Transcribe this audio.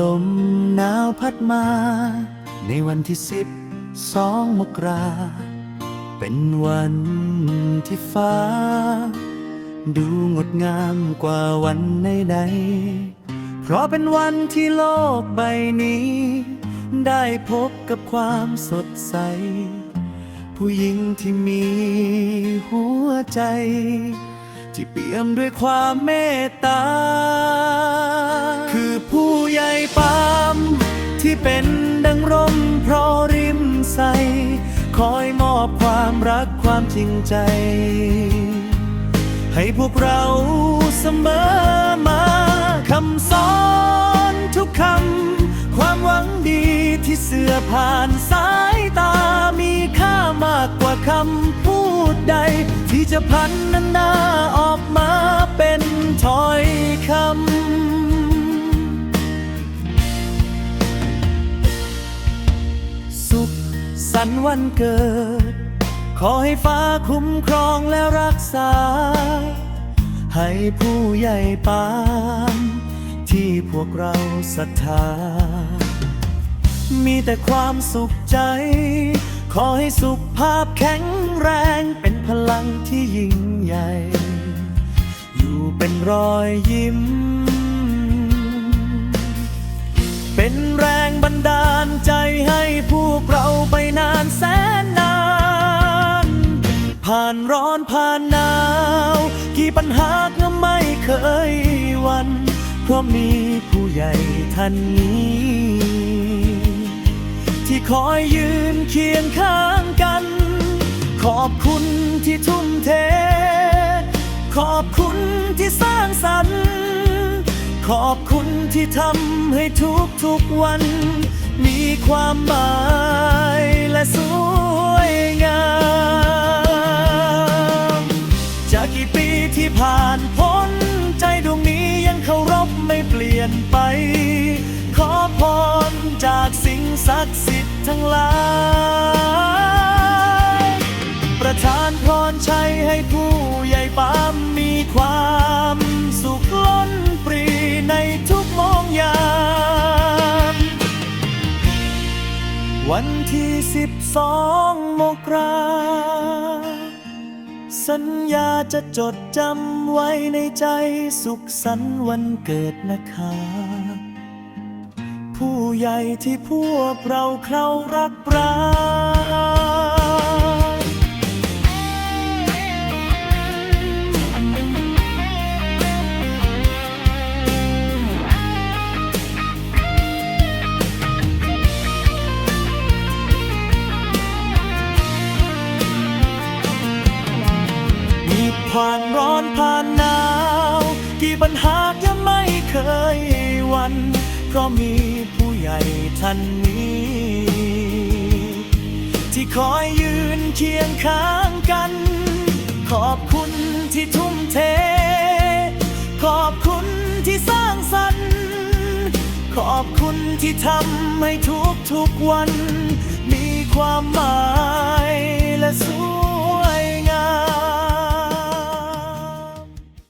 ลมหนาวพัดมา ในวันที่สิบสองมกรา เป็นวันที่ฟ้า ดูงดงามกว่าวันใดๆเพราะเป็นวันที่โลกใบนี้ ได้พบกับความสดใส ผู้หญิงที่มีหัวใจ ที่เปี่ยมด้วยความเมตตา กความจริงใจ ให้พวกเราเสมอมาคำสอนทุกคำ ความหวังดีที่เสื่อผ่านสายตามีค่ามากกว่าคำพูดใด ที่จะพันนันนาออกมาเป็นถ้อยคำสุขสันต์วันเกิด ขอให้ฟ้าคุ้มครองและรักษา ให้ผู้ใหญ่ปานที่พวกเราศรัทธา มีแต่ความสุขใจ ขอให้สุขภาพแข็งแรงเป็นพลังที่ยิ่งใหญ่ อยู่เป็นรอยยิ้ม ผ่านร้อนผ่านหนาว กี่ปัญหาก็ไม่เคยวัน เพราะมีผู้ใหญ่ท่านนี้ ที่คอยยืนเคียงข้างกัน ขอบคุณที่ทุ่มเท ขอบคุณที่สร้างสรรค์ขอบคุณที่ทำให้ทุกทุกๆวัน มีความหมายและสวยงาม นไป ขอพรจากสิ่งศักดิ์สิทธิ์ทั้งหลาย ประทานพรชัยให้ผู้ใหญ่ปามมีความสุขล้นปรีในทุกมองยาม วันที่สิบสองมกรา สัญญาจะจดจำไว้ในใจสุขสันต์วันเกิดนะคะ ผู้ใหญ่ที่พวกเราเครารักปรา ผ่านร้อนผ่านหนาว กี่ปัญหายังไม่เคยวัน เพราะมีผู้ใหญ่ท่านนี้ ที่คอยยืนเคียงข้างกัน ขอบคุณที่ทุ่มเท ขอบคุณที่สร้างสรรค์ ขอบคุณที่ทำให้ทุกทุกๆวัน